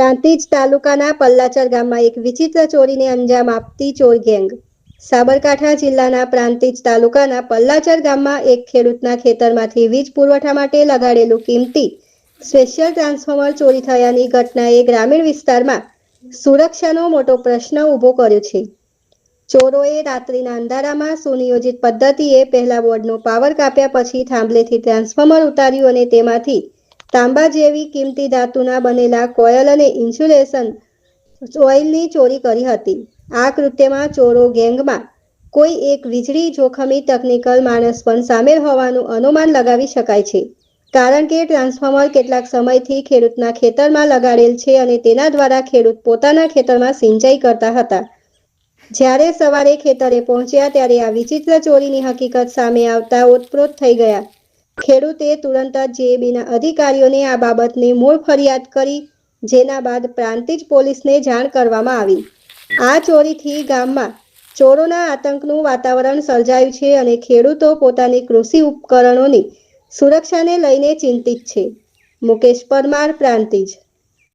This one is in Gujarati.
પ્રાંતિજ તાલુકાના પલ્લાચર ગામમાં એક વિચિત્ર ચોરીને અંજામ આપતી ચોર ગેંગ. સાબરકાંઠા જિલ્લાના પ્રાંતિજ તાલુકાના પલ્લાચર ગામમાં એક ખેડૂતના ખેતરમાંથી વીજ પુરવઠા માટે લગાડેલું કિંમતી સ્પેશિયલ ટ્રાન્સફોર્મર ચોરી થયાની ઘટનાએ ગ્રામીણ વિસ્તારમાં સુરક્ષાનો મોટો પ્રશ્ન ઊભો કર્યો છે. ચોરોએ રાત્રિના અંધારામાં સુનિયોજિત પદ્ધતિએ પહેલા વોર્ડનો પાવર કાપ્યા પછી થાંભલેથી ટ્રાન્સફોર્મર ઉતાર્યું અને તેમાંથી તાંબા જેવી કિંમતી ધાતુના બનેલા કોયલ અને ઇન્સ્યુલેશન ઓઇલની ચોરી કરી હતી. આ કૃત્યમાં ચોરો ગેંગમાં કોઈ એક વીજળી જોખમી ટેકનિકલ માણસ પણ સામેલ હોવાનું અનુમાન લગાવી શકાય છે. કારણ કે ટ્રાન્સફોર્મર કેટલાક સમયથી ખેડૂતના ખેતરમાં લગાડેલ છે અને તેના દ્વારા ખેડૂત પોતાના ખેતરમાં સિંચાઈ કરતા હતા. જ્યારે સવારે ખેતરે પહોંચ્યા ત્યારે આ વિચિત્ર ચોરીની હકીકત સામે આવતા ઓતપ્રોત થઈ ગયા. ખેડૂતે તુરંત જ જેબીના અધિકારીઓને આ બાબતની મૂળ ફરિયાદ કરી, જેના બાદ પ્રાંતિજ પોલીસને જાણ કરવામાં આવી. આ ચોરીથી ગામમાં ચોરોના આતંકનું વાતાવરણ સર્જાયું છે અને ખેડૂતો પોતાની કૃષિ ઉપકરણોની સુરક્ષાને લઈને ચિંતિત છે. મુકેશ પરમાર, પ્રાંતિજ.